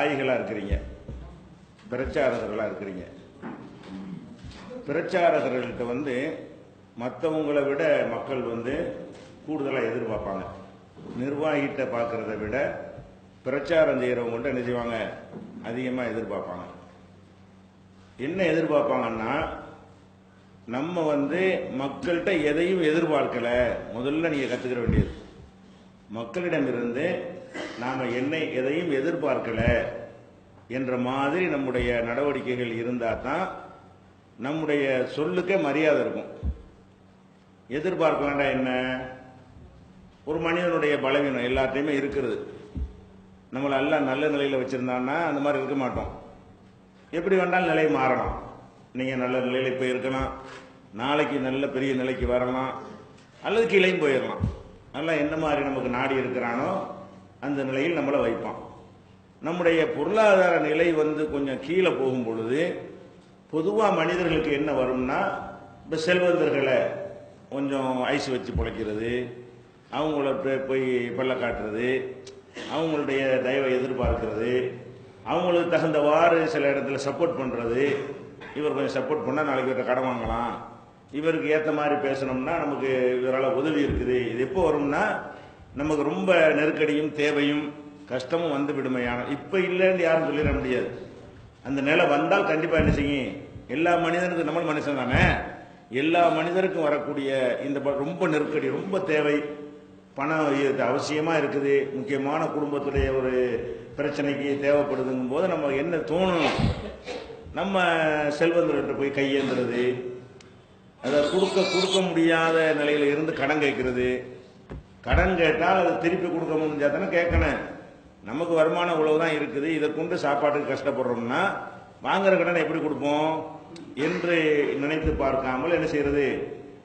தாய்களா இருக்கிறீங்க. பிரச்சாரகர்களாக இருக்கிறீங்க. பிரச்சாரகர்கள்ட்ட வந்து மற்றவங்களை விட மக்கள் வந்து கூடுதலாக எதிர்பார்ப்பாங்க. நிர்வாகிட்ட பார்க்கறத விட பிரச்சாரம் செய்கிறவங்கள்ட்ட என்ன செய்வாங்க அதிகமாக எதிர்பார்ப்பாங்க. என்ன எதிர்பார்ப்பாங்கன்னா நம்ம வந்து மக்கள்கிட்ட எதையும் எதிர்பார்க்கலை. முதல்ல நீங்கள் கற்றுக்கிற வேண்டியது. மக்களிடமிருந்து நாம் என்னை எதையும் எதிர்பார்க்கல என்ற மாதிரி நம்முடைய நடவடிக்கைகள் இருந்தால் தான் நம்முடைய சொல்லுக்கே மரியாதை இருக்கும். எதிர்பார்க்கலாம்டா என்ன? ஒரு மனிதனுடைய பலவீனம் எல்லாத்தையுமே இருக்கிறது. நம்மளை எல்லாம் நல்ல நிலையில் வச்சுருந்தான்னா அந்த மாதிரி இருக்க மாட்டோம். எப்படி வேண்டாலும் நிலை மாறலாம். நீங்கள் நல்ல நிலையில் இப்போ இருக்கலாம். நாளைக்கு நல்ல பெரிய நிலைக்கு வரலாம். அல்லது கீழையும் போயிடலாம் நல்லா என்ன மாதிரி நமக்கு நாடி இருக்கிறானோ அந்த நிலையில் நம்மளை வைப்பான். நம்முடைய பொருளாதார நிலை வந்து கொஞ்சம் கீழே போகும் பொழுது பொதுவாக மனிதர்களுக்கு என்ன வரும்னா இப்போ செல்வந்தர்களை கொஞ்சம் ஐஸ் வச்சு பிழைக்கிறது அவங்கள போய் போய் காட்டுறது அவங்களுடைய தயவை எதிர்பார்க்கறது அவங்களுக்கு தகுந்தவாறு சில இடத்துல சப்போர்ட் பண்ணுறது இவர் கொஞ்சம் சப்போர்ட் பண்ணால் நாளைக்கு இவர்கிட்ட கடன் வாங்கலாம். இவருக்கு ஏற்ற மாதிரி பேசணும்னா நமக்கு இவரால் உதவி இருக்குது. இது எப்போ வரும்னா நமக்கு ரொம்ப நெருக்கடியும் தேவையும் கஷ்டமும் வந்து விடுமையான இப்போ இல்லைன்னு யாரும் சொல்லிட முடியாது. அந்த நிலை வந்தால் கண்டிப்பாக என்ன செய்யும் எல்லா மனிதனுக்கும் நம்ம மனுஷன் தானே? எல்லா மனிதருக்கும் வரக்கூடிய இந்த ரொம்ப நெருக்கடி ரொம்ப தேவை. பணம் அவசியமாக இருக்குது. முக்கியமான குடும்பத்துடைய ஒரு பிரச்சனைக்கு தேவைப்படுதுங்கும் போது நம்ம என்ன தோணும்? நம்ம செல்வந்தர்கிட்ட போய் கையேந்துறது. அதை கொடுக்க கொடுக்க முடியாத நிலையில இருந்து கடன் கேட்கறது. கடன் கேட்டால் அது திருப்பி கொடுக்க முடிஞ்சா தானே கேட்கணும். நமக்கு வருமானம் இவ்வளவுதான் இருக்குது. இதை கொண்டு சாப்பாட்டுக்கு கஷ்டப்படுறோம்னா வாங்குற கடனை எப்படி கொடுப்போம்? என்று நினைத்து பார்க்காமல் என்ன செய்யறது?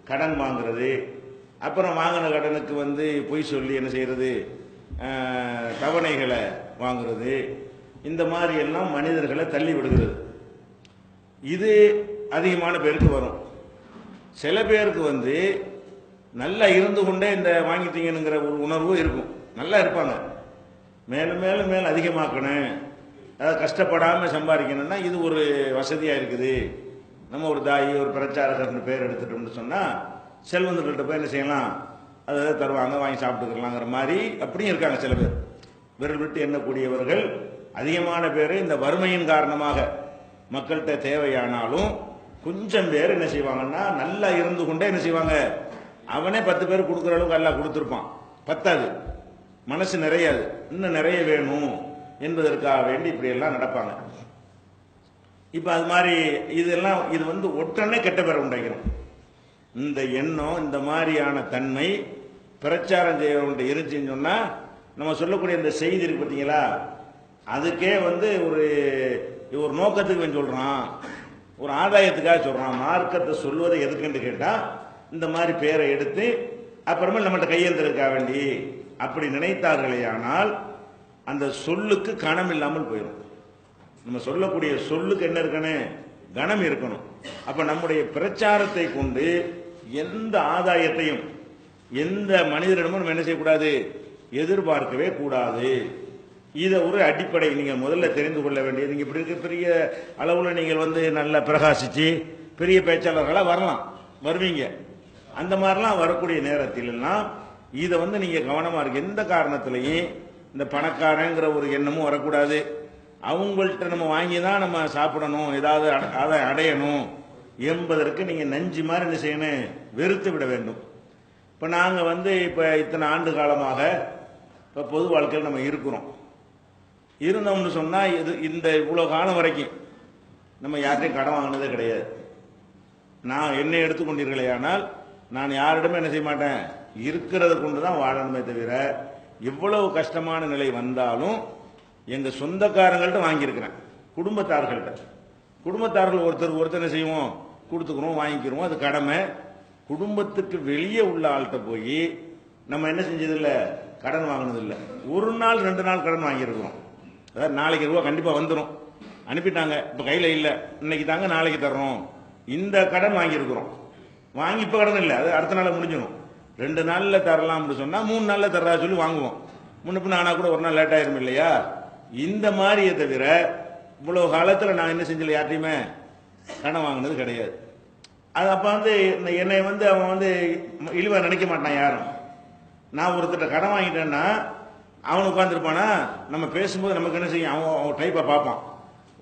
கடன் வாங்குறது. அப்புறம் வாங்கின கடனுக்கு வந்து பொய் சொல்லி என்ன செய்யறது? தவணைகளை வாங்குறது. இந்த மாதிரி எல்லாம் மனிதர்களை தள்ளி விடுகிறது. இது அதிகமான பேருக்கு வரும். சில பேருக்கு வந்து நல்லா இருந்து கொண்டே இந்த வாங்கிட்டீங்கனுங்கிற ஒரு உணர்வு இருக்கும். நல்லா இருப்பாங்க. மேலும் மேலும் மேலும் அதிகமாக்கணும். அதாவது கஷ்டப்படாமல் சம்பாதிக்கணும்னா இது ஒரு வசதியாக இருக்குது. நம்ம ஒரு தாயி ஒரு பிரச்சாரகர்னு பேர் எடுத்துட்டோம்னு சொன்னால் செல்வந்தர்கள்ட்ட போய் என்ன செய்யலாம்? அதை தருவாங்க வாங்கி சாப்பிட்டுக்கலாங்கிற மாதிரி அப்படியும் இருக்காங்க சில பேர். விரல் விட்டு எண்ணக்கூடியவர்கள் அதிகமான பேர் இந்த வறுமையின் காரணமாக மக்கள்கிட்ட தேவையானாலும் கொஞ்சம் பேர் என்ன செய்வாங்கன்னா நல்லா இருந்து கொண்டே என்ன செய்வாங்க? அவனே பத்து பேர் கொடுக்குற அளவுக்கு எல்லாம் கொடுத்துருப்பான். பத்தாது. மனசு நிறையாது. இன்னும் நிறைய வேணும் என்பதற்காக வேண்டி இப்படியெல்லாம் நடப்பாங்க. இப்போ அது மாதிரி இதெல்லாம் இது வந்து ஒட்டனே கெட்ட பேரை உண்டாக்கிறோம் இந்த எண்ணம் இந்த மாதிரியான தன்மை பிரச்சாரம் செய்யறவங்க இருந்துச்சுன்னு சொன்னால் நம்ம சொல்லக்கூடிய இந்த செய்தி இருக்கு பார்த்தீங்களா அதுக்கே வந்து ஒரு ஒரு நோக்கத்துக்கு சொல்கிறான் ஒரு ஆதாயத்துக்காக சொல்கிறான் மார்க்கத்தை சொல்வதை எதுக்குன்னு கேட்டால் இந்த மாதிரி பேரை எடுத்து அப்புறமா நம்மகிட்ட கையெழுந்திருக்க வேண்டி? அப்படி நினைத்தார்களேயானால் அந்த சொல்லுக்கு கணம் இல்லாமல் போயிடும் நம்ம சொல்லக்கூடிய சொல்லுக்கு என்ன இருக்கணும்? கணம் இருக்கணும். அப்ப நம்முடைய பிரச்சாரத்தை கொண்டு எந்த ஆதாயத்தையும் எந்த மனிதரிடமும் நம்ம என்ன செய்யக்கூடாது? எதிர்பார்க்கவே கூடாது. இதை ஒரு அடிப்படை நீங்கள் முதல்ல தெரிந்து கொள்ள வேண்டியது. நீங்கள் இப்படி இருக்க பெரிய அளவில் நீங்கள் வந்து நல்லா பிரகாசித்து பெரிய பேச்சாளர்களாக வரலாம். வருவீங்க. அந்த மாதிரிலாம் வரக்கூடிய நேரத்தில் இதை வந்து நீங்கள் கவனமாக இருக்கு எந்த காரணத்துலையும் இந்த பணக்காரங்கிற ஒரு எண்ணமும் வரக்கூடாது. அவங்கள்ட்ட நம்ம வாங்கி தான் நம்ம சாப்பிடணும் ஏதாவது அட- அதை அடையணும் என்பதற்கு நீங்கள் நஞ்சு மாதிரி என்ன செய்யணும் வெறுத்து விட வேண்டும். இப்போ நாங்கள் வந்து இப்போ இத்தனை ஆண்டு காலமாக இப்போ பொது வாழ்க்கையில் நம்ம இருக்கிறோம். இருந்தோம்னு சொன்னால் இது இந்த இவ்வளோ காலம் வரைக்கும் நம்ம யார்கிட்டையும் கடன் வாங்கினதே கிடையாது. நான் என்னை எடுத்துக்கொண்டீர்களே ஆனால் நான் யாரிடமே என்ன செய்ய மாட்டேன்? இருக்கிறத கொண்டு தான் வாழணுமே தவிர எவ்வளவு கஷ்டமான நிலை வந்தாலும் எங்க சொந்தக்காரங்கள்ட்ட வாங்கியிருக்கிறேன். குடும்பத்தார்கள்ட்ட. குடும்பத்தார்கள் ஒருத்தர் ஒருத்தர் என்ன செய்வோம்? கொடுத்துக்கிறோம் வாங்கிக்கிறோம். அது கடமை. குடும்பத்துக்கு வெளியே உள்ள ஆள்கிட்ட போய் நம்ம என்ன செஞ்சதில்ல? கடன் வாங்கினதில்லை. ஒரு நாள் ரெண்டு நாள் கடன் வாங்கியிருக்கிறோம். அதாவது நாளைக்கு ரூபா கண்டிப்பாக வந்துடும் அனுப்பிட்டாங்க. இப்போ கையில் இல்லை. இன்னைக்கு தாங்க நாளைக்கு தர்றோம். இந்த கடன் வாங்கியிருக்கிறோம். வாங்கி இப்போ கடன் இல்லை அது அடுத்த நாள் முடிஞ்சிடும் ரெண்டு நாளில் தரலாம்னு சொன்னால் மூணு நாளில் தர்றா சொல்லி வாங்குவோம். முன்னப்பின் ஆனால் கூட ஒரு நாள் லேட் ஆயிரும் இல்லையா? இந்த மாதிரியே தவிர இவ்வளோ காலத்தில் நான் என்ன செஞ்சல யார்ட்டையுமே கடன் வாங்கினது கிடையாது. அது அப்போ வந்து என்னை வந்து அவன் வந்து இழிவாக நினைக்க மாட்டான் யாரும். நான் ஒருத்தர்ட்ட கடன் வாங்கிட்டேன்னா அவன் உட்காந்துருப்பானா நம்ம பேசும்போது நமக்கு என்ன செய்யும்? அவன் அவன் டைப்பை பார்ப்பான்.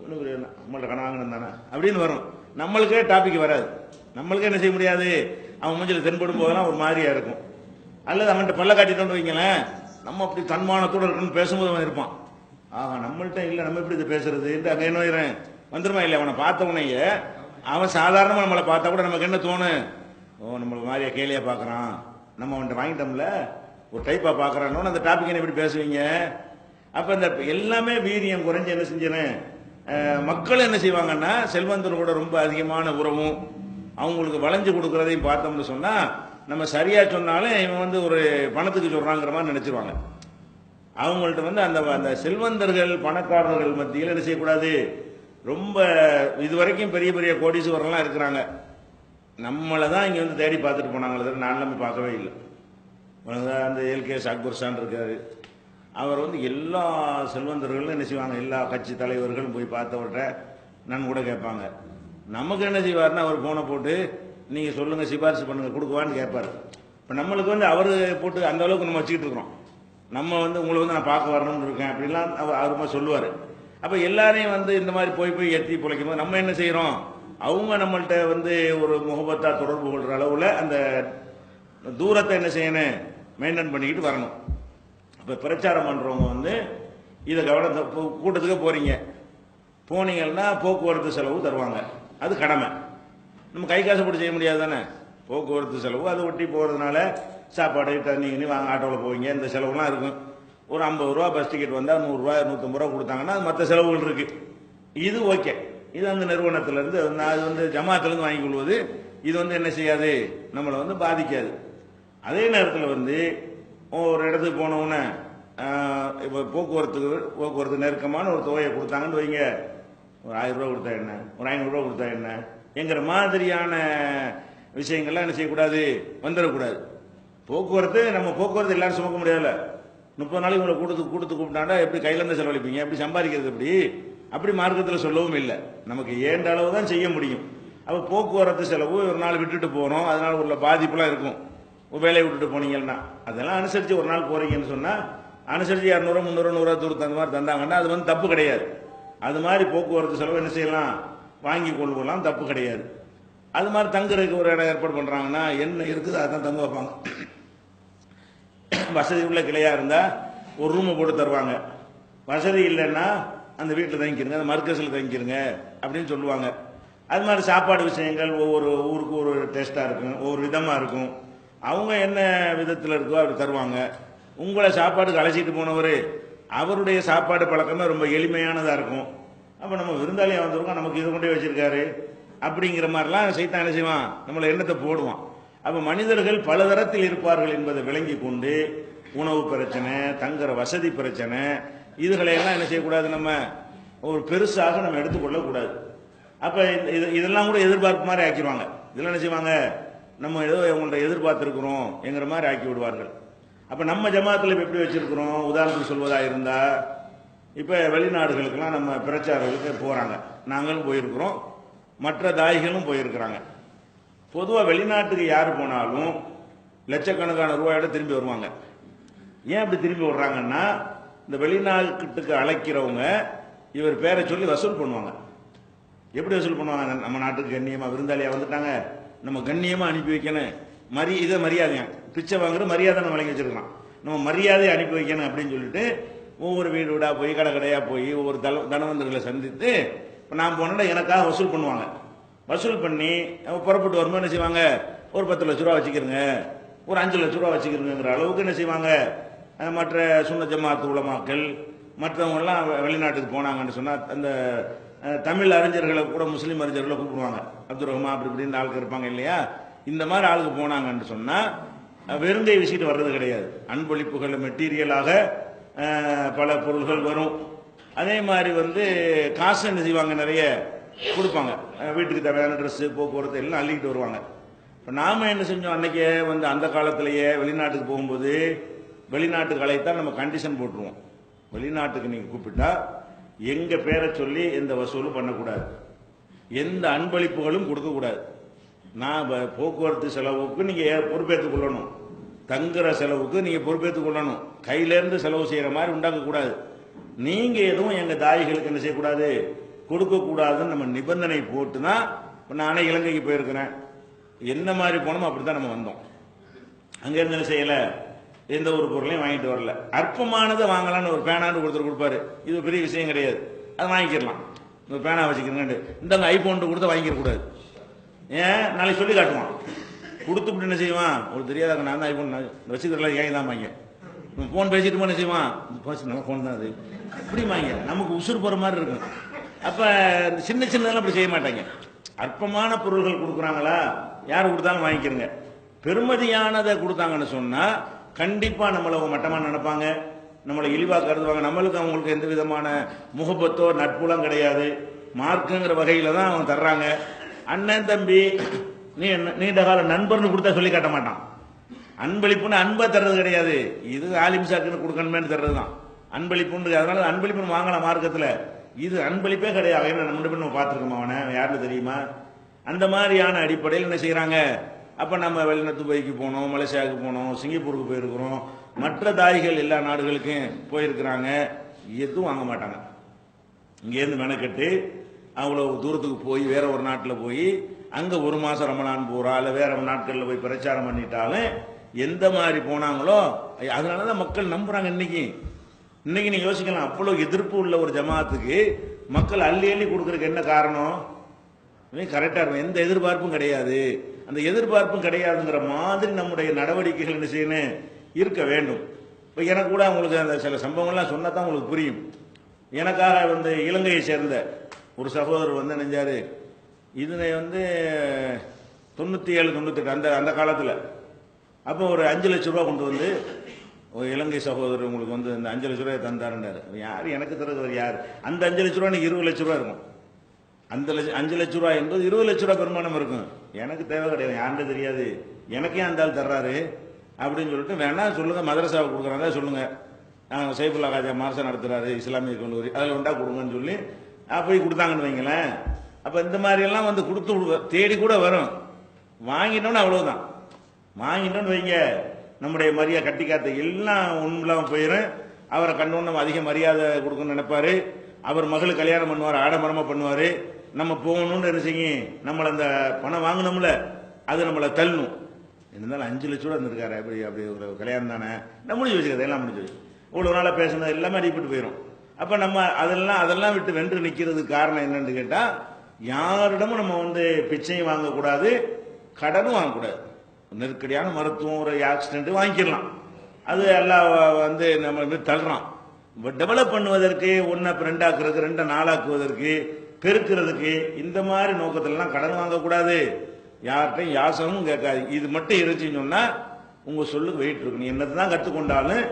ஒன்றும் நம்மள்ட்ட கடன் வாங்கினேன் தானே? அப்படின்னு வரும். நம்மளுக்கே டாபிக் வராது. நம்மளுக்கு என்ன செய்ய முடியாது? அவன் மூஞ்சில தென்படும் போதெல்லாம் ஒரு மாதிரியா இருக்கும். அல்லது அவன்கிட்ட பல்ல காட்டிட்டோம்னு வைங்களேன் நம்ம அப்படி தன்மானத்தோடு இருக்குன்னு பேசும்போது அவன் இருப்பான். ஆஹா நம்மள்கிட்ட இல்லை நம்ம எப்படி இது பேசுறது? அங்கே என்ன ஆயிரும்? வந்துருமா இல்லை அவனை பார்த்த உடனேயே அவன் சாதாரணமாக நம்மளை பார்த்தா கூட நமக்கு என்ன தோணும் ஓ நம்மளை மாதிரியா கேலியாக பார்க்குறான். நம்ம அவன்கிட்ட வாங்கிட்டோம்ல ஒரு டைப்பாக பார்க்கறானோன்னு அந்த டாபிக் என்ன எப்படி பேசுவீங்க? அப்போ இந்த எல்லாமே வீரியம் குறைஞ்சு என்ன செஞ்சிடறேன் மக்கள் என்ன செய்வாங்கன்னா செல்வந்தர் கூட ரொம்ப அதிகமான உறவும் அவங்களுக்கு வளைஞ்சு கொடுக்கறதையும் பார்த்தோம்னு சொன்னால் நம்ம சரியாக சொன்னாலும் இவன் வந்து ஒரு பணத்துக்கு சொல்கிறாங்கிற மாதிரி நினச்சிருவாங்க. அவங்கள்ட்ட வந்து அந்த அந்த செல்வந்தர்கள் பணக்காரர்கள் மத்தியில் என்ன செய்யக்கூடாது? ரொம்ப இதுவரைக்கும் பெரிய பெரிய கோடீஸ்வரர்லாம் இருக்கிறாங்க. நம்மளை தான் இங்கே வந்து தேடி பார்த்துட்டு போனாங்களே தவிர நான் நம்ம பார்க்கவே இல்லை. அந்த எல்கேஎஸ் அக்பர் சான் இருக்கார். அவர் வந்து எல்லா செல்வந்தர்களும் என்ன செய்வாங்க? எல்லா கட்சி தலைவர்களும் போய் பார்த்தவர்கிட்ட நான் கூட கேட்பாங்க. நமக்கு என்ன செய்வார்னா அவர் போனை போட்டு நீங்கள் சொல்லுங்கள் சிபாரிசு பண்ணுங்க கொடுக்குவான்னு கேட்பாரு. இப்போ நம்மளுக்கு வந்து அவர் போட்டு அந்த அளவுக்கு நம்ம வச்சுக்கிட்டு இருக்கிறோம். நம்ம வந்து உங்களை வந்து நான் பார்க்க வரணும்னு இருக்கேன் அப்படிலாம் அவர் அவருமா சொல்லுவார். அப்போ எல்லாரையும் வந்து இந்த மாதிரி போய் போய் எத்தி பிழைக்கும் போது நம்ம என்ன செய்கிறோம் அவங்க நம்மள்கிட்ட வந்து ஒரு முகபத்தாக தொடர்பு கொள்கிற அளவில் அந்த தூரத்தை என்ன செய்யணும்? மெயின்டைன் பண்ணிக்கிட்டு வரணும். இப்போ பிரச்சாரம் பண்ணுறவங்க வந்து இதை கவனத்தை இப்போ கூட்டத்துக்கு போகிறீங்க போனீங்கன்னா போக்குவரத்து செலவு தருவாங்க. அது கடமை. நம்ம கை காசு போட்டு செய்ய முடியாது தானே போக்குவரத்து செலவு அதை ஒட்டி போகிறதுனால சாப்பாடு தண்ணி வாங்க ஆட்டோவில் போவீங்க இந்த செலவுலாம் இருக்கும். ஒரு ஐம்பது ரூபா பஸ் டிக்கெட் வந்தால் நூறுரூவா நூற்றம்பது ரூபா கொடுத்தாங்கன்னா அது மற்ற செலவுகள் இருக்குது இது ஓகே. இது அந்த நிறுவனத்திலேருந்து நான் அது வந்து ஜமாத்திலேருந்து வாங்கி கொள்வது. இது வந்து என்ன செய்யாது? நம்மளை வந்து பாதிக்காது. அதே நேரத்தில் வந்து ஒரு இடத்துக்கு போனவுடனே இப்போ போக்குவரத்துக்கு போக்குவரத்து நெருக்கமான ஒரு தொகையை கொடுத்தாங்கன்னு வைங்க. ஒரு ஆயிரம் ரூபா கொடுத்தா என்ன? ஒரு ஐநூறுரூவா கொடுத்தா என்ன? என்கிற மாதிரியான விஷயங்கள்லாம் என்ன செய்யக்கூடாது? வந்துடக்கூடாது. போக்குவரத்து நம்ம போக்குவரத்து எல்லாரும் சுமக்க முடியாதுல்ல. முப்பது நாளைக்கு உங்களை கொடுத்து கொடுத்து கூப்பிட்டாண்டா எப்படி கையிலேருந்து செலவழிப்பீங்க? எப்படி சம்பாதிக்கிறது எப்படி? அப்படி மார்க்கத்தில் சொல்லவும் இல்லை. நமக்கு ஏண்ட அளவு தான் செய்ய முடியும். அப்போ போக்குவரத்து செலவு ஒரு நாள் விட்டுட்டு போகிறோம் அதனால உள்ள பாதிப்புலாம் இருக்கும். வேலையை விட்டுட்டு போனீங்கன்னா. அதெல்லாம் அனுசரித்து ஒரு நாள் போகிறீங்கன்னு சொன்னால் அனுசரித்து இரநூறு முந்நூறுவா நூறுரூவா தூரத்து அந்த மாதிரி தந்தாங்கன்னா அது வந்து தப்பு கிடையாது. அது மாதிரி போக்குவரத்து செலவு என்ன செய்யலாம்? வாங்கி கொள்வலாம் தப்பு கிடையாது. அது மாதிரி தங்குறதுக்கு ஒரு இடம் ஏற்பாடு பண்ணுறாங்கன்னா என்ன இருக்குது? அதான் தங்க வைப்பாங்க. வசதி உள்ள கிளையாக இருந்தால் ஒரு ரூமை போட்டு தருவாங்க. வசதி இல்லைன்னா அந்த வீட்டில் தங்கிக்கிறங்க அந்த மர்க்கஸில் தங்கிக்கிறங்க அப்படின்னு சொல்லுவாங்க. அது மாதிரி சாப்பாடு விஷயங்கள் ஒவ்வொரு ஊருக்கு ஒரு டேஸ்ட்டாக இருக்கும் ஒவ்வொரு விதமாக இருக்கும். அவங்க என்ன விதத்தில் இருக்கோ அப்படி தருவாங்க. உங்களை சாப்பாடுக்கு அழைச்சிட்டு போனவர் அவருடைய சாப்பாடு பழக்கமே ரொம்ப எளிமையானதாக இருக்கும். அப்போ நம்ம விருந்தாளியாக வந்திருக்கோம் நமக்கு இது கொண்டே வச்சுருக்காரு. அப்படிங்கிற மாதிரிலாம் சைத்தான் என்ன செய்வான்? நம்மளை எண்ணத்தை போடுவான். அப்போ மனிதர்கள் பலதரத்தில் இருப்பார்கள் என்பதை விளங்கி கொண்டு உணவு பிரச்சனை தங்குற வசதி பிரச்சனை இதுகளை எல்லாம் என்ன செய்யக்கூடாது நம்ம? ஒரு பெருசாக நம்ம எடுத்துக்கொள்ளக்கூடாது. அப்போ இது இதெல்லாம் கூட எதிர்பார்ப்பு மாதிரி ஆக்கிடுவாங்க. இதெல்லாம் என்ன செய்வாங்க? நம்ம ஏதோ உங்கள்ட்ட எதிர்பார்த்துருக்குறோம் என்கிற மாதிரி ஆக்கி விடுவார்கள். அப்போ நம்ம ஜமாத்துல இப்போ எப்படி வச்சுருக்குறோம்? உதாரணத்துக்கு சொல்வதாக இருந்தால் இப்போ வெளிநாடுகளுக்கெல்லாம் நம்ம பிரச்சாரங்களுக்கு போகிறாங்க நாங்களும் போயிருக்கிறோம். மற்ற தாய்களும் போயிருக்கிறாங்க. பொதுவாக வெளிநாட்டுக்கு யார் போனாலும் லட்சக்கணக்கான ரூபாயோட திரும்பி வருவாங்க. ஏன் அப்படி திரும்பி வர்றாங்கன்னா இந்த வெளிநாட்டுக்கு அழைக்கிறவங்க இவர் பேரை சொல்லி வசூல் பண்ணுவாங்க. எப்படி வசூல் பண்ணுவாங்க? நம்ம நாட்டுக்கு கண்ணியமாக விருந்தாளியாக வந்துட்டாங்க. நம்ம கண்ணியமாக அனுப்பி வைக்கணும். மரி இதை மரியாதைங்க பிச்சை வாங்குற மரியாதை நம்ம வழங்கி வச்சிருக்கலாம். நம்ம மரியாதையை அனுப்பி வைக்கணும் அப்படின்னு சொல்லிட்டு ஒவ்வொரு வீடு வீடாக போய் கடை கடையாக போய் ஒவ்வொரு தல தனவந்தர்களை சந்தித்து இப்போ நான் போனேன்னா எனக்காக வசூல் பண்ணுவாங்க. வசூல் பண்ணி புறப்பட்டு வரும்போது என்ன செய்வாங்க? ஒரு பத்து லட்ச ரூபா வச்சுக்கிறங்க ஒரு அஞ்சு லட்ச ரூபா வச்சுக்கிறங்கிற அளவுக்கு என்ன செய்வாங்க? மற்ற சுண்ண ஜமாத்து உலமாக்கள் மற்றவங்கெல்லாம் வெளிநாட்டுக்கு போனாங்கன்னு சொன்னால் அந்த தமிழ் அறிஞர்களை கூட முஸ்லீம் அறிஞர்களை கூப்பிடுவாங்க. அப்துல் ரஹ்மா அப்படி இப்படின்னு ஆளுக்கு இருப்பாங்க இல்லையா? இந்த மாதிரி ஆளுக்கு போனாங்கன்னு சொன்னால் அஹ், வெறுங்கை வீசிட்டு வர்றது கிடையாது. அன்பளிப்புகள் மெட்டீரியலாக பல பொருள்கள் வரும். அதே மாதிரி வந்து காசு என்ன செய்வாங்க நிறைய கொடுப்பாங்க. வீட்டுக்கு தேவையான ட்ரெஸ்ஸு போக்குவரத்து எல்லாம் அள்ளிக்கிட்டு வருவாங்க. இப்போ நாம என்ன செஞ்சோம் அன்னைக்கே வந்து அந்த காலத்திலேயே வெளிநாட்டுக்கு போகும்போது வெளிநாட்டுக்கு தான் நம்ம கண்டிஷன் போட்டுருவோம். வெளிநாட்டுக்கு நீங்கள் கூப்பிட்டா எங்கள் பேரை சொல்லி எந்த வசூலும் பண்ணக்கூடாது. எந்த அன்பளிப்புகளும் கொடுக்கக்கூடாது. நான் போக்குவரத்து செலவுக்கு நீங்கள் பொறுப்பேற்றுக் கொள்ளணும். தங்குற செலவுக்கு நீங்கள் பொறுப்பேற்றுக் கொள்ளணும். கையிலேருந்து செலவு செய்கிற மாதிரி உண்டாக்கக்கூடாது கூடாது. எதுவும் எங்கள் தாய்களுக்கு என்ன செய்யக்கூடாது? கொடுக்கக்கூடாதுன்னு நம்ம நிபந்தனை போட்டு தான் நானே இலங்கைக்கு போயிருக்கிறேன். என்ன மாதிரி போனோமோ அப்படித்தான் நம்ம வந்தோம். அங்கேருந்து என்ன செய்யலை? எந்த ஒரு பொருளையும் வாங்கிட்டு வரல. அற்பமானதை வாங்கலாம்னு ஒரு பேனான்னு கொடுத்துட்டு கொடுப்பாரு. இது பெரிய விஷயம் கிடையாது. அதை வாங்கிக்கிடலாம் இந்த பேனா வச்சுக்கிறேன் இந்த ஐஃபோன் கொடுத்து வாங்கிக்கக்கூடாது. ஏன்? நாளைக்கு சொல்லி காட்டுவான். கொடுத்து என்ன செய்வான்? ஒரு தெரியாத நான் தான் ஐபோன் வச்சுக்கிறல ஏன் தான் வாங்க? ஃபோன் பேசிட்டு என்ன செய்வான்? போச்சு நம்ம ஃபோன் தான் அது. இப்படி வாங்க. நமக்கு உசுறு போகிற மாதிரி இருக்கும். அப்போ இந்த சின்ன சின்னதெல்லாம் அப்படி செய்ய மாட்டாங்க. அற்பமான பொருள்கள் கொடுக்குறாங்களா? யார் கொடுத்தாலும் வாங்கிக்கிறங்க. பெருமதியானதை கொடுத்தாங்கன்னு சொன்னால் கண்டிப்பாக நம்மளை அவங்க மட்டமா நினைப்பாங்க. நம்மளை இழிவாக கருதுவாங்க. நம்மளுக்கு அவங்களுக்கு எந்த விதமான முகப்பத்தோ நட்புலாம் கிடையாது. மார்க்குங்கிற வகையில் தான் அவங்க தர்றாங்க. அண்ணன் தம்பி நீ நீண்ட கால நண்பர்னு கொடுத்தா சொல்லி காட்ட மாட்டான். அன்பளிப்புன்னு அன்பை தர்றது கிடையாது. இது ஆலிம் சாக்குன்னு கொடுக்கணுமேனு தர்றது தான் அன்பளிப்புன்னு அதனால அன்பளிப்புன்னு வாங்கலாம் மார்க்கத்தில். இது அன்பளிப்பே கிடையாது. என்ன நம்ம ரெண்டு பேரும் பார்த்துருக்கோமா அவனை? யாருன்னு தெரியுமா? அந்த மாதிரியான அடிப்படையில் என்ன செய்கிறாங்க அப்போ நம்ம வெளிநாட்டு துபாய்க்கு போனோம் மலேசியாவுக்கு போனோம் சிங்கப்பூருக்கு போயிருக்கிறோம். மற்ற தாய்கள் எல்லா நாடுகளுக்கும் போயிருக்கிறாங்க. எதுவும் வாங்க மாட்டாங்க. இங்கேருந்து மெனக்கெட்டு அவ்வளவு தூரத்துக்கு போய் வேற ஒரு நாட்டில் போய் அங்கே ஒரு மாதம் ரமலான் போகிறா இல்லை வேற நாட்களில் போய் பிரச்சாரம் பண்ணிட்டாலும் எந்த மாதிரி போனாங்களோ அதனால தான் மக்கள் நம்புகிறாங்க இன்னைக்கு. இன்னைக்கு நீங்கள் யோசிக்கலாம் அவ்வளோ எதிர்ப்பு உள்ள ஒரு ஜமாத்துக்கு மக்கள் அள்ளி அள்ளி கொடுக்குறதுக்கு என்ன காரணம்? கரெக்டாக இருக்கும். எந்த எதிர்பார்ப்பும் கிடையாது. அந்த எதிர்பார்ப்பும் கிடையாதுங்கிற மாதிரி நம்முடைய நடவடிக்கைகள் என்ன செய்யணும்? இருக்க வேண்டும். இப்போ எனக்கு கூட உங்களுக்கு அந்த சில சம்பவங்கள்லாம் சொன்னால் தான் உங்களுக்கு புரியும். எனக்காக வந்து இலங்கையை சேர்ந்த ஒரு சகோதரர் வந்து நினைஞ்சார் இதனை வந்து தொண்ணூற்றி ஏழு தொண்ணூத்தெட்டு அந்த அந்த காலத்தில். அப்போ ஒரு அஞ்சு லட்ச ரூபா கொண்டு வந்து ஒரு இலங்கை சகோதரர் உங்களுக்கு வந்து இந்த அஞ்சு லட்ச ரூபாய் தந்தாருன்னாரு. யார்? எனக்கு தருகிறவர் யார்? அந்த அஞ்சு லட்ச ரூபா எனக்கு இருபது லட்ச ரூபா இருக்கும். அந்த லட்சம் அஞ்சு லட்ச ரூபா என்பது இருபது லட்ச ரூபா பெருமானம் இருக்கும். எனக்கு தேவை கிடையாது யாருன்னு தெரியாது. எனக்கே அந்த ஆள் தர்றாரு? அப்படின்னு சொல்லிட்டு வேணா சொல்லுங்க மதரசாவுக்கு கொடுக்குறாங்க சொல்லுங்க. நாங்கள் சைஃபுல்லா காஜா மாசம் நடத்துறாரு இஸ்லாமிய கல்லூரி அதில் உண்டா கொடுங்கன்னு சொல்லி போய் கொடுத்தாங்கன்னு வைங்களேன். அப்போ இந்த மாதிரி எல்லாம் வந்து கொடுத்து தேடி கூட வரும். வாங்கிட்டோன்னு அவ்வளோதான் வாங்கிட்டோன்னு வைங்க. நம்முடைய மரியாதை கட்டி காத்த எல்லாம் உண்மையில்லாம போயிடும் அவரை கண்டோன்னு நம்ம அதிக மரியாதை கொடுக்கணும்னு நினைப்பாரு. அவர் மகளுக்கு கல்யாணம் பண்ணுவார் ஆடம்பரமாக பண்ணுவார். நம்ம போகணும்னு நினைச்சிங்க நம்மளை அந்த பணம் வாங்கினோம்ல அது நம்மளை தள்ளணும் இருந்தாலும் அஞ்சு லட்ச ரூபா இருந்திருக்காரு. அப்படி அப்படி ஒரு கல்யாணம் தானே. நான் முடிஞ்சு வச்சுக்கிறது எல்லாம் முடிஞ்சு வச்சு. இவ்வளவு நாளா பேசுனது எல்லாமே அடிப்பட்டு போயிடும் அப்ப நம்ம அதெல்லாம் அதெல்லாம் விட்டு வென்று நிக்கிறதுக்கு காரணம் என்னன்னு கேட்டா யாரிடமும் நம்ம வந்து பிச்சையும் வாங்கக்கூடாது கடனும் வாங்கக்கூடாது. நெருக்கடியான மருத்துவம் ஒரு ஆக்சிடென்ட்டு வாங்கிக்கலாம் அது எல்லாம் வந்து நம்ம வந்து தள்ளுறான் டெவலப் பண்ணுவதற்கு ஒன்றை ரெண்டாக்குறதுக்கு ரெண்டை நாளாக்குவதற்கு பெருக்கிறதுக்கு இந்த மாதிரி நோக்கத்திலலாம் கடன் வாங்கக்கூடாது. யார்கிட்டையும் யாசமும் கேட்காது. இது மட்டும் இருந்துச்சுன்னு சொன்னால் உங்கள் சொல்லுக்கு வெயிட் இருக்கணும். என்னது தான் கற்றுக்கொண்டாலும்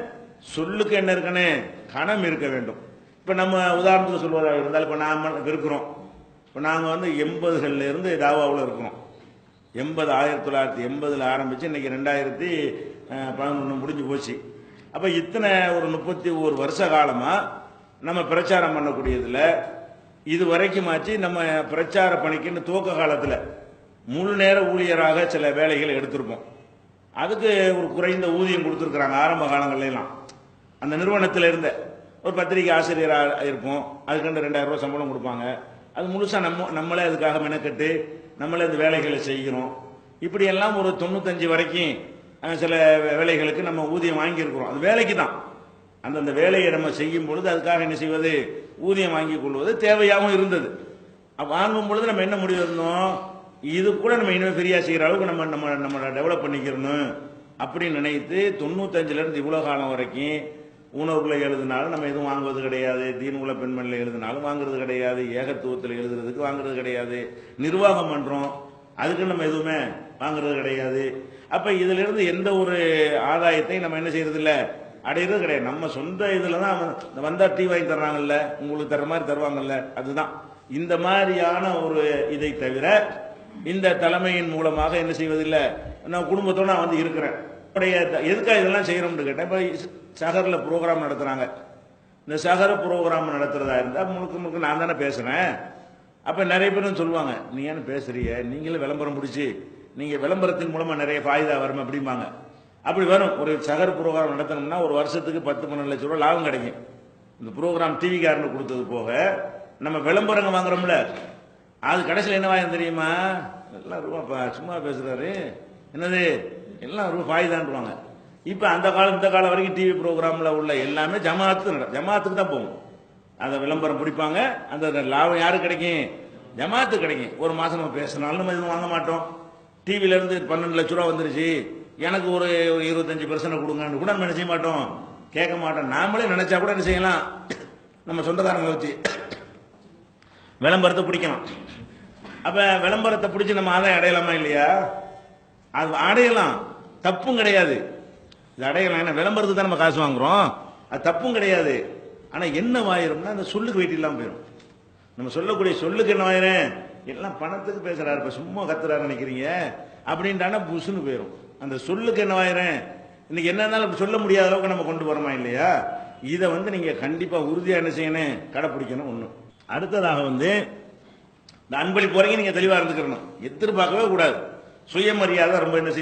சொல்லுக்கு என்ன இருக்கணும்? கணம் இருக்க வேண்டும். இப்போ நம்ம உதாரணத்துக்கு சொல்வதாக இருந்தால் இப்போ நாம் இருக்கிறோம். இப்போ நாங்கள் வந்து எண்பதுகள்லேருந்து தாவாவில் இருக்கிறோம். எண்பது ஆயிரத்தி தொள்ளாயிரத்தி எண்பதில் ஆரம்பித்து இன்னைக்கு ரெண்டாயிரத்தி பதினொன்று முடிஞ்சு போச்சு. அப்போ இத்தனை ஒரு முப்பத்தி ஒரு வருஷ காலமாக நம்ம பிரச்சாரம் பண்ணக்கூடியதில் இது வரைக்குமாச்சு நம்ம பிரச்சார பணிக்குன்னு துவக்க காலத்தில் முழு நேர ஊழியராக சில வேலைகளை எடுத்திருப்போம். அதுக்கு ஒரு குறைந்த ஊதியம் கொடுத்துருக்குறாங்க ஆரம்ப காலங்கள்லாம் அந்த நிறுவனத்தில் இருந்த ஒரு பத்திரிகை ஆசிரியராக இருப்போம். அதுக்கு ரெண்டாயிரம் ரூபா சம்பளம் கொடுப்பாங்க. அது முழுசாக நம்ம நம்மளே அதுக்காக மெனக்கட்டு நம்மளே இந்த வேலைகளை செய்கிறோம். இப்படியெல்லாம் ஒரு தொண்ணூத்தஞ்சு வரைக்கும் சில வேலைகளுக்கு நம்ம ஊதியம் வாங்கியிருக்கிறோம். அது வேலைக்கு தான். அந்தந்த வேலையை நம்ம செய்யும் பொழுது அதுக்காக என்ன செய்வது? ஊதியம் வாங்கி கொள்வது தேவையாகவும் இருந்தது. வாங்கும் பொழுது நம்ம என்ன முடிவு இருந்தோம்? இது கூட நம்ம இன்னும் ஃப்ரீயாக செய்கிற அளவுக்கு நம்ம நம்ம நம்ம டெவலப் பண்ணிக்கிறணும். அப்படின்னு நினைத்து தொண்ணூத்தஞ்சுலேருந்து இவ்வளோ காலம் வரைக்கும் உணவுக்குள்ள எழுதினாலும் நம்ம எதுவும் வாங்குவது கிடையாது. தீனுகுல பெண்மணியில் எழுதினாலும் வாங்குறது கிடையாது. ஏகத்துவத்தில் எழுதுறதுக்கு வாங்குறது கிடையாது. நிர்வாகம் பண்ணுறோம் அதுக்கு நம்ம எதுவுமே வாங்குறது கிடையாது. அப்போ இதிலிருந்து எந்த ஒரு ஆதாயத்தையும் நம்ம என்ன செய்யறது இல்லை அடையிறது கிடையாது. நம்ம சொந்த இதில் தான் வந்தால் இந்த டீ வாங்கி தர்றாங்கல்ல உங்களுக்கு தர மாதிரி தருவாங்கல்ல அதுதான். இந்த மாதிரியான ஒரு இதை தவிர இந்த தலைமையின் மூலமாக என்ன செய்வதில்லை? நான் குடும்பத்தோடு நான் வந்து இருக்கிறேன். உடைய எதுக்காக இதெல்லாம் செய்யறோம்னு கேட்டேன் இப்போ சகரில் ப்ரோக்ராம் நடத்துகிறாங்க இந்த சகர ப்ரோக்ராம் நடத்துறதா இருந்தால் முழுக்க முழுக்க நான் தானே பேசுறேன். அப்போ நிறைய பேரும் சொல்லுவாங்க நீ ஏன்னு பேசுறிய? நீங்களும் விளம்பரம் பிடிச்சி நீங்கள் விளம்பரத்தின் மூலமாக நிறைய ஃபாயுதா வரும் அப்படிம்பாங்க. அப்படி வரும். ஒரு சகர் ப்ரோக்ராம் நடத்தணும்னா ஒரு வருஷத்துக்கு பத்து பன்னெண்டு லட்சம் ரூபா லாபம் கிடைக்கும். இந்த ப்ரோக்ராம் டிவி கொடுத்தது போக நம்ம விளம்பரங்க வாங்குறோம்ல அது கடைசியில் என்ன வாங்க தெரியுமா? எல்லாம் ரூபாப்பா சும்மா பேசுகிறாரு என்னது? எல்லாம் ரூபா ஃபாயுதான்றாங்க இப்போ அந்த காலம் இந்த காலம் வரைக்கும் டிவி ப்ரோக்ராமில் உள்ள எல்லாமே ஜமாத்து ஜமாத்துக்கு தான் போகும். அந்த விளம்பரம் பிடிப்பாங்க அந்த லாபம் யாருக்கு கிடைக்கும்? ஜமாத்து கிடைக்கும். ஒரு மாதம் நம்ம பேசினாலும் நம்ம எதுவும் வாங்க மாட்டோம். டிவிலேருந்து பன்னெண்டு லட்ச ரூபா வந்துருச்சு. எனக்கு ஒரு ஒரு இருபத்தஞ்சு பர்சன்ட் கொடுங்கன்னு கூட நம்ம என்ன மாட்டோம். கேட்க மாட்டோம். நாமளே நினைச்சா கூட என்ன செய்யலாம்? நம்ம சொந்தக்காரங்களை வச்சு விளம்பரத்தை பிடிக்கலாம். அப்போ விளம்பரத்தை பிடிச்சி நம்ம ஆதாயம் அடையலாமா இல்லையா? அது அடையலாம். தப்பும் கிடையாது. இது அடையலாம் ஏன்னா விளம்பரத்துக்கு தான் நம்ம காசு வாங்குறோம். அது தப்பும் கிடையாது. ஆனால் என்ன வாயிரும்னா அந்த சொல்லுக்கு வெயிட் போயிடும் நம்ம சொல்லக்கூடிய சொல்லுக்கு என்ன வாயிரும்? எல்லாம் பணத்துக்கு பேசுறாரு இப்போ சும்மா கத்துறாரு நினைக்கிறீங்க. அப்படின்ட்டானா புஷுன்னு போயிடும் அந்த சொல்லுக்கு என்ன வாயிரும்? இன்னைக்கு என்ன இருந்தாலும் அப்படி சொல்ல முடியாத அளவுக்கு நம்ம கொண்டு போறோமா இல்லையா? இதை வந்து நீங்கள் கண்டிப்பாக உறுதியாக என்ன செய்யணும்? கடைப்பிடிக்கணும் ஒன்று அடுத்ததாக வந்து இந்த அன்பளிப்பு வரைக்கும் நீங்கள் தெளிவாக இருந்துக்கிறணும் எதிர்பார்க்கவே கூடாது. சுயமரியாதை ரொம்ப என்ன செய்ய